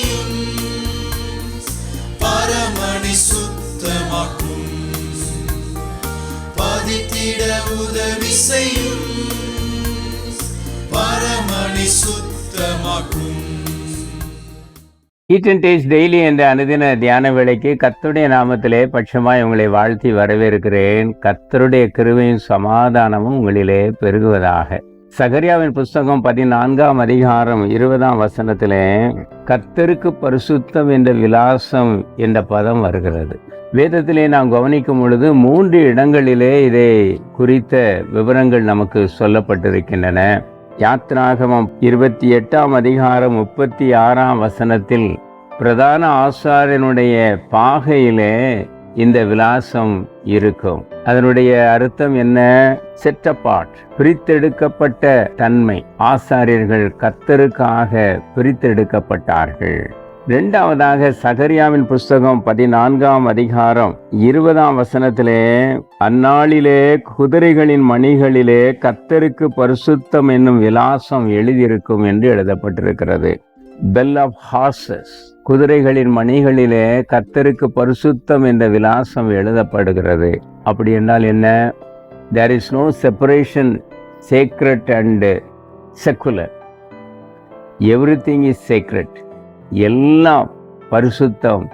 செய்யும் பரமணி சுத்தமாக்கும். பதித்திட உதவி செய்யும். பரமணி சுத்தமாக்கும். ஈட் அண்ட் டேஸ்ட் டெய்லி என்ற அனுதின தியான வேலைக்கு கத்தருடைய நாமத்திலே பட்சமாய் உங்களை வாழ்த்தி வரவேற்கிறேன். கத்தருடைய கிருவையும் சமாதானமும் உங்களிலே பெருகுவதாக. சகரியாவின் புஸ்தகம் பதினான்காம் அதிகாரம் இருபதாம் வசனத்திலே கர்த்தருக்கு பரிசுத்தம் என்ற விலாசம் என்ற பதம் வருகிறது. வேதத்திலே நாம் கவனிக்கும் பொழுது மூன்று இடங்களிலே இதை குறித்த விவரங்கள் நமக்கு சொல்லப்பட்டிருக்கின்றன. யாத்ராகமம் இருபத்தி எட்டாம் அதிகாரம் முப்பத்தி ஆறாம் வசனத்தில் பிரதான ஆசாரியனுடைய பாகையிலே இந்த விலாசம் இருக்கும். அதனுடைய அர்த்தம் என்ன? செட்டப்பாட் பிரித்தெடுக்கப்பட்ட தன்மை. ஆசாரியர்கள் கத்தருக்காக பிரித்தெடுக்கப்பட்டார்கள். இரண்டாவதாக சகரியாவின் புஸ்தகம் பதினான்காம் அதிகாரம் இருபதாம் வசனத்திலே அந்நாளிலே குதிரைகளின் மணிகளிலே கத்தருக்கு பரிசுத்தம் என்னும் விலாசம் எழுதியிருக்கும் என்று எழுதப்பட்டிருக்கிறது. பெல் ஆஃப் ஹார்சஸ் குதிரைகளின் மணிகளிலே கத்தருக்கு பரிசுத்தம் என்ற விலாசம் எழுதப்படுகிறது. அப்படி என்றால் என்ன? There is no separation sacred and secular everything is sacred எல்லாம் பரிசுத்தம்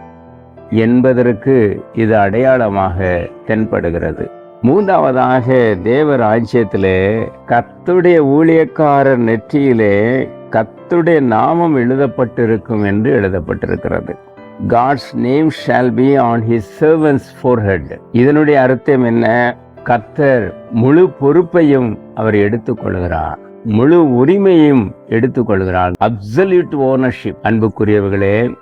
என்பதற்கு இது அடையாளமாக தென்படுகிறது. மூன்றாவதாக தேவ ராஜ்யத்திலே கத்துடைய ஊழியக்காரர் நெற்றியிலே கத்துடைய நாமம் எழுதப்பட்டிருக்கும் என்று எழுதப்பட்டிருக்கிறது. God's name shall be on his servants forehead இதனுடைய அர்த்தம் என்ன? கத்தர் முழு பொறுப்பையும் அவர் எடுத்துக்கொள்கிறார் முழு உரிமையும் எடுத்துக்கொள்கிறார் அப்சல்யூட் ஓனர்ஷிப் அன்புக்குரியவர்களே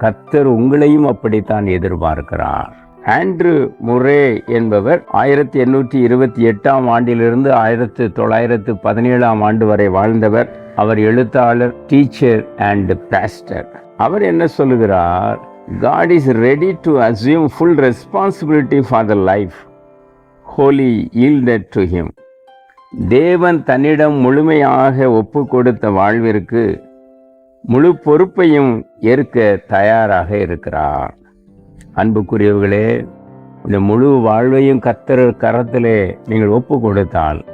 கத்தர் உங்களையும் அப்படித்தான் எதிர்பார்க்கிறார். ஆண்ட்ரு முரே என்பவர் ஆயிரத்தி எண்ணூற்றி இருபத்தி எட்டாம் ஆண்டிலிருந்து ஆயிரத்தி தொள்ளாயிரத்து பதினேழாம் ஆண்டு வரை வாழ்ந்தவர். அவர் எழுத்தாளர் டீச்சர் அண்ட் பேஸ்டர் அவர் என்ன சொல்லுகிறார்? God is ready to assume full responsibility for the life holy yielded to him தேவன் தன்னிடம் முழுமையாக ஒப்பு கொடுத்த வாழ்விற்கு முழு பொறுப்பையும் ஏற்க தயாராக இருக்கிறார். அன்புக்குரியவர்களே இந்த முழு வாழ்வையும் கத்தர் கரத்திலே நீங்கள் ஒப்பு கொடுத்தால்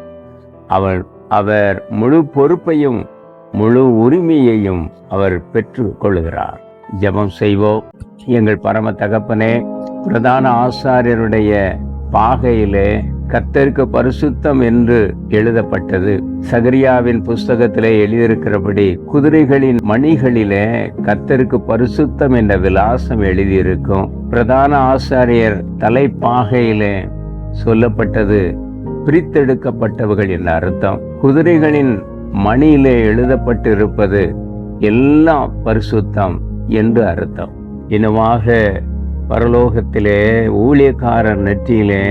அவர் அவர் முழு பொறுப்பையும் முழு உரிமையையும் அவர் பெற்று கொள்கிறார். ஜெபம் செய்வோம். எங்கள் பரம தகப்பனே பிரதான ஆசாரியருடைய பாகையிலே கத்தருக்கு பரிசுத்தம் என்று எழுதப்பட்டது. சகரியாவின் புஸ்தகத்திலே எழுதியிருக்கிறபடி குதிரைகளின் மணிகளிலே கத்தருக்கு பரிசுத்தம் என்ற விலாசம் எழுதியிருக்கும். பிரதான ஆசாரியர் தலைப்பாகையிலே சொல்லப்பட்டது பிரித்தெடுக்கப்பட்டவர்கள் என்ற அர்த்தம். குதிரைகளின் மணியிலே எழுதப்பட்டிருப்பது எல்லாம் பரிசுத்தம் என்று அர்த்தம். இனமாக பரலோகத்திலே ஊழியக்காரர் நெற்றியிலே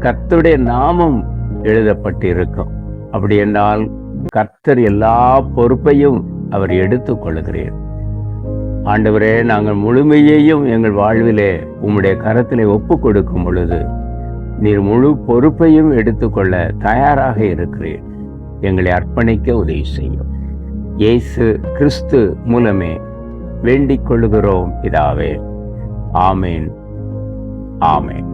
கர்த்தருடைய நாமம் எழுதப்பட்டிருக்கும். அப்படி என்றால் கர்த்தர் எல்லா பொறுப்பையும் அவர் எடுத்துக் கொள்கிறேன் ஆண்டவரே நாங்கள் முழுமையையும் எங்கள் வாழ்விலே உம்முடைய கரத்திலே ஒப்பு கொடுக்கும் பொழுது நீர் முழு பொறுப்பையும் எடுத்துக்கொள்ள தயாராக இருக்கிறேன் எங்களை அர்ப்பணிக்க உதவி செய்யும். இயேசு கிறிஸ்து மூலமே வேண்டிக் கொள்ளுகிறோம் இதாவே ஆமேன். ஆமேன்.